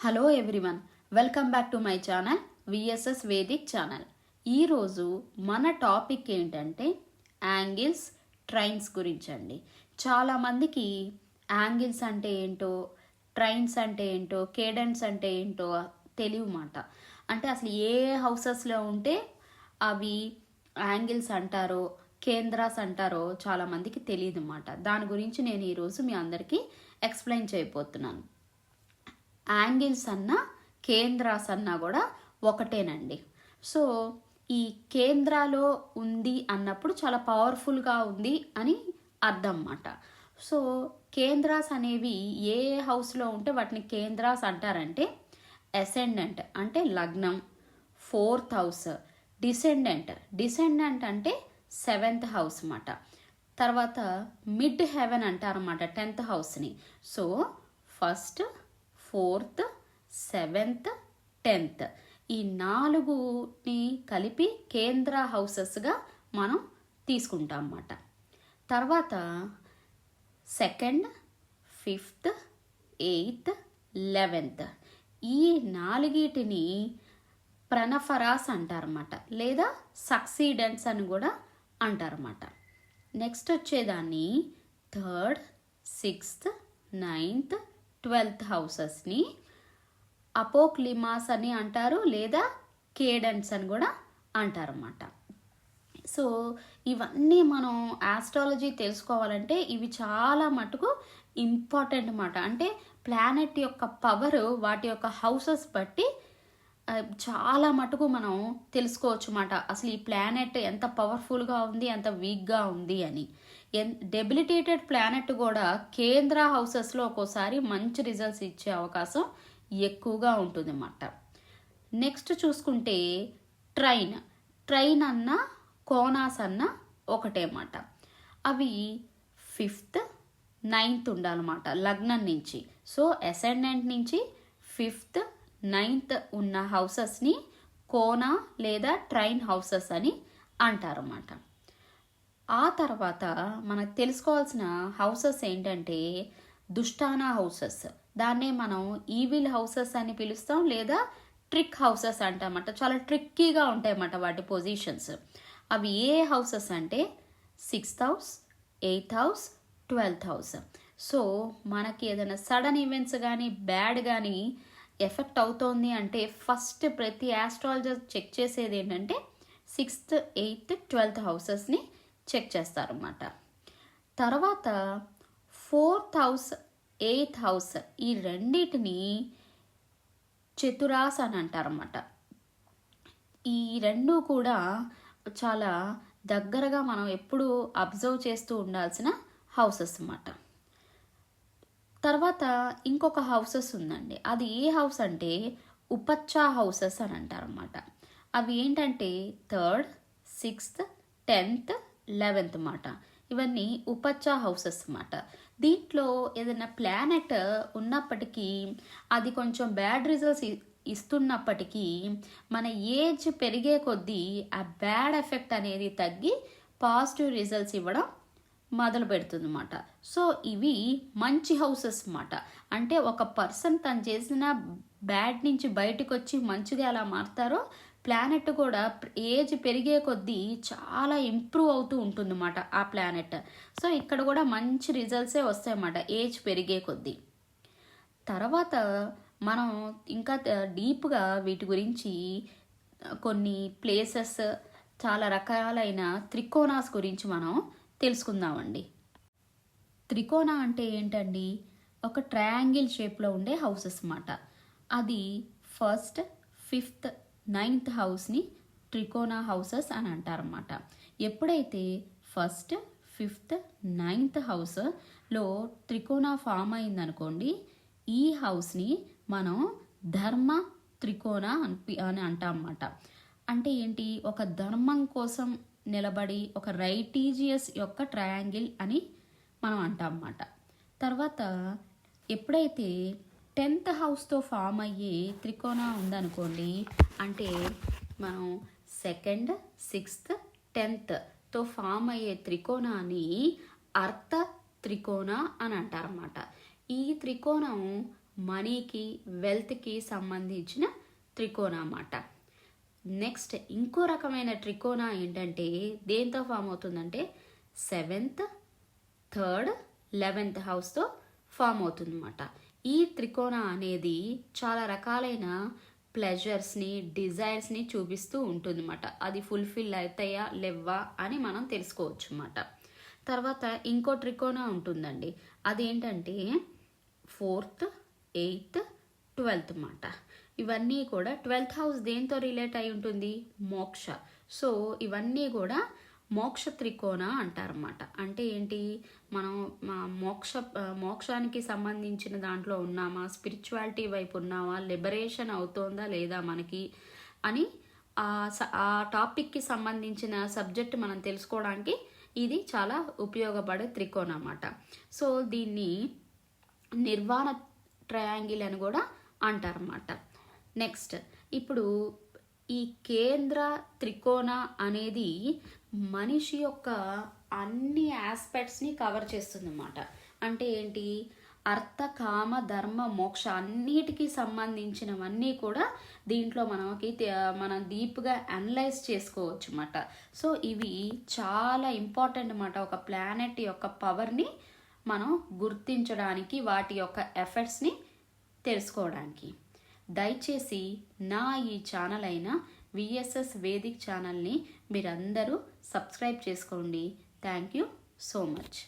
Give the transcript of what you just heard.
Hello everyone welcome back to my channel VSS Vedic channel. ఈరోజు మన topic ఏంటంటే angles trains గురించి అండి చాలామందికి యాంగిల్స్ అంటే ఏంటో ట్రైన్స్ అంటే ఏంటో కేడెన్స్ అంటే ఏంటో తెలియదు మాట. అంటే అసలు ఏ హౌసెస్లో ఉంటే అవి యాంగిల్స్ అంటారో కేంద్రాస్ అంటారో చాలామందికి తెలియదు అన్నమాట దాని గురించి నేను ఈరోజు మీ అందరికీ ఎక్స్ప్లెయిన్ చేయబోతున్నాను. యాంగిల్స్ అన్న కేంద్రాస్ అన్నా కూడా ఒకటేనండి. సో ఈ కేంద్రాలో ఉంది అన్నప్పుడు చాలా పవర్ఫుల్గా ఉంది అని అర్థం అన్నమాట సో కేంద్రాస్ అనేవి ఏ హౌస్లో ఉంటే వాటిని కేంద్రాస్ అంటారంటే అసెండెంట్ అంటే లగ్నం ఫోర్త్ హౌస్ డిసెండెంట్. డిసెండెంట్ అంటే సెవెంత్ హౌస్ అన్నమాట. తర్వాత మిడ్ హెవెన్ అంటారన్నమాట టెన్త్ హౌస్ని. So first fourth seventh tenth. ఈ నాలుగుని కలిపి కేంద్ర హౌసెస్గా మనం తీసుకుంటాం అన్నమాట తర్వాత సెకండ్ ఫిఫ్త్ ఎయిత్ లెవెన్త్. ఈ నాలుగిటిని ప్రణఫరాస్ అంటారన్నమాట. లేదా సక్సీడెంట్స్ అని కూడా అంటారన్నమాట. నెక్స్ట్ వచ్చేదాన్ని థర్డ్ సిక్స్త్ నైన్త్ ట్వెల్త్ హౌసెస్ని అపోక్లిమాస్ అని అంటారు లేదా కేడెన్స్ అని కూడా అంటారన్నమాట. సో ఇవన్నీ మనం ఆస్ట్రాలజీ తెలుసుకోవాలంటే ఇవి చాలా మటుకు ఇంపార్టెంట్ అన్నమాట. అంటే ప్లానెట్ యొక్క పవర్ వాటి యొక్క హౌసెస్ బట్టి చాలా మటుకు మనం తెలుసుకోవచ్చు మాట అసలు ఈ ప్లానెట్ ఎంత పవర్ఫుల్గా ఉంది ఎంత వీక్గా ఉంది అని. ఎన్ డెబిలిటేటెడ్ ప్లానెట్ కూడా కేంద్ర హౌసెస్లో ఒక్కోసారి మంచి రిజల్ట్స్ ఇచ్చే అవకాశం ఎక్కువగా ఉంటుంది అన్నమాట నెక్స్ట్ చూసుకుంటే ట్రైన్ ట్రైన్ అన్న కోనాస్ అన్న ఒకటే మాట అవి ఫిఫ్త్ నైన్త్ ఉండాలన్నమాట లగ్నం నుంచి. సో అసెండెంట్ నుంచి ఫిఫ్త్ నైన్త్ ఉన్న హౌసెస్ని కోనా లేదా ట్రైన్ హౌసెస్ అని అంటారన్నమాట. ఆ తర్వాత మనకు తెలుసుకోవాల్సిన హౌసెస్ ఏంటంటే దుష్టాన హౌసెస్. దాన్నే మనం ఈవిల్ హౌసెస్ అని పిలుస్తాం లేదా ట్రిక్ హౌసెస్ అంటామట చాలా ట్రిక్కీగా ఉంటాయన్నమాట వాటి పొజిషన్స్. అవి ఏ హౌసెస్ అంటే sixth house eighth house twelfth house. So మనకి ఏదైనా సడన్ ఈవెంట్స్ కానీ బ్యాడ్ కానీ ఎఫెక్ట్ అవుతోంది అంటే ఫస్ట్ ప్రతి ఆస్ట్రాలజర్ చెక్ చేసేది ఏంటంటే సిక్స్త్ ఎయిత్ ట్వెల్త్ హౌసెస్ని చెక్ చేస్తారన్నమాట. తర్వాత ఫోర్త్ హౌస్ ఎయిత్ హౌస్ ఈ రెండింటిని చతురాస్ అని అంటారన్నమాట. ఈ రెండు కూడా చాలా దగ్గరగా మనం ఎప్పుడు అబ్జర్వ్ చేస్తూ ఉండాల్సిన హౌసెస్ అన్నమాట. తర్వాత ఇంకొక హౌసెస్ ఉందండి. అది ఏ హౌస్ అంటే ఉపచ్చా హౌసెస్ అని అంటారన్నమాట. అవి ఏంటంటే థర్డ్ సిక్స్త్ టెన్త్ లెవెన్త్ మాట. ఇవన్నీ ఉపచ్చా హౌసెస్ అన్నమాట దీంట్లో ఏదైనా ప్లానెట్ ఉన్నప్పటికీ అది కొంచెం బ్యాడ్ రిజల్ట్స్ ఇస్తున్నప్పటికీ మన ఏజ్ పెరిగే కొద్దీ ఆ బ్యాడ్ ఎఫెక్ట్ అనేది తగ్గి పాజిటివ్ రిజల్ట్స్ ఇవ్వడం మొదలు పెడుతుంది అన్నమాట సో ఇవి మంచి హౌసెస్ అన్నమాట. అంటే ఒక పర్సన్ తను చేసిన బ్యాడ్ నుంచి బయటకు వచ్చి మంచిగా ఎలా మారుతారో ప్లానెట్ కూడా ఏజ్ పెరిగే కొద్దీ చాలా ఇంప్రూవ్ అవుతూ ఉంటుందన్నమాట ఆ ప్లానెట్. సో ఇక్కడ కూడా మంచి రిజల్ట్సే వస్తాయన్నమాట ఏజ్ పెరిగే కొద్దీ. తర్వాత మనం ఇంకా డీప్గా వీటి గురించి కొన్ని ప్లేసెస్ చాలా రకాలైన త్రికోణాస్ గురించి మనం తెలుసుకుందామండి. త్రికోణ అంటే ఏంటండి? ఒక ట్రయాంగిల్ షేప్లో ఉండే హౌసెస్ అన్నమాట. అది ఫస్ట్ ఫిఫ్త్ నైన్త్ హౌస్ని త్రికోణ హౌసెస్ అని అంటారన్నమాట. ఎప్పుడైతే ఫస్ట్ ఫిఫ్త్ నైన్త్ హౌస్లో త్రికోణ ఫామ్ అయిందనుకోండి ఈ హౌస్ని మనం ధర్మ త్రికోణ అని అని అంటాం అన్నమాట. అంటే ఏంటి? ఒక ధర్మం కోసం నిలబడి ఒక రైటీజియస్ యొక్క ట్రయాంగిల్ అని మనం అంటాం అన్నమాట. తర్వాత ఎప్పుడైతే టెన్త్ హౌస్తో ఫామ్ అయ్యే త్రికోణ ఉందనుకోండి అంటే మనం సెకండ్ సిక్స్త్ టెన్త్తో ఫామ్ అయ్యే త్రికోణాన్ని అర్థ త్రికోణ అని అంటారన్నమాట ఈ త్రికోణం మనీకి వెల్త్కి సంబంధించిన త్రికోణ అన్నమాట. నెక్స్ట్ ఇంకో రకమైన ట్రికోనా ఏంటంటే దేంతో ఫామ్ అవుతుందంటే సెవెంత్ థర్డ్ లెవెన్త్ హౌస్తో ఫామ్ అవుతుందన్నమాట. ఈ త్రికోణ అనేది చాలా రకాలైన ప్లెజర్స్ని డిజైర్స్ని చూపిస్తూ ఉంటుందన్నమాట. అది ఫుల్ఫిల్ అవుతాయా లేవా అని మనం తెలుసుకోవచ్చు అన్నమాట తర్వాత ఇంకో త్రికోణ ఉంటుందండి. అదేంటంటే ఫోర్త్ ఎయిత్ ట్వెల్త్ అన్నమాట. ఇవన్నీ కూడా ట్వెల్త్ హౌస్ దేంతో రిలేట్ అయి ఉంటుంది? మోక్ష. సో ఇవన్నీ కూడా మోక్ష త్రికోణ అంటారన్నమాట. అంటే ఏంటి? మనం మా మోక్ష మోక్షానికి సంబంధించిన దాంట్లో ఉన్నామా? స్పిరిచువాలిటీ వైపు ఉన్నామా? లిబరేషన్ అవుతోందా లేదా మనకి? అని ఆ స- ఆ టాపిక్కి సంబంధించిన సబ్జెక్ట్ మనం తెలుసుకోవడానికి ఇది చాలా ఉపయోగపడే త్రికోణ అన్నమాట. సో దీన్ని నిర్వాణ ట్రయాంగిల్ అని కూడా అంటారన్నమాట. నెక్స్ట్ ఇప్పుడు ఈ కేంద్ర త్రికోణ అనేది మనిషి యొక్క అన్ని ఆస్పెక్ట్స్ని కవర్ చేస్తుంది అన్నమాట అంటే ఏంటి? అర్థ కామ ధర్మ మోక్ష అన్నిటికీ సంబంధించినవన్నీ కూడా దీంట్లో మనకి మనం డీప్గా అనలైజ్ చేసుకోవచ్చు అన్నమాట సో ఇవి చాలా ఇంపార్టెంట్ అన్నమాట. ఒక ప్లానెట్ యొక్క పవర్ని మనం గుర్తించడానికి వాటి యొక్క ఎఫెక్ట్స్ని తెలుసుకోవడానికి. దయచేసి నా ఈ ఛానల్ అయిన విఎస్ఎస్ వేదిక్ ఛానల్ని మీరందరూ సబ్స్క్రైబ్ చేసుకోండి. Thank you so much.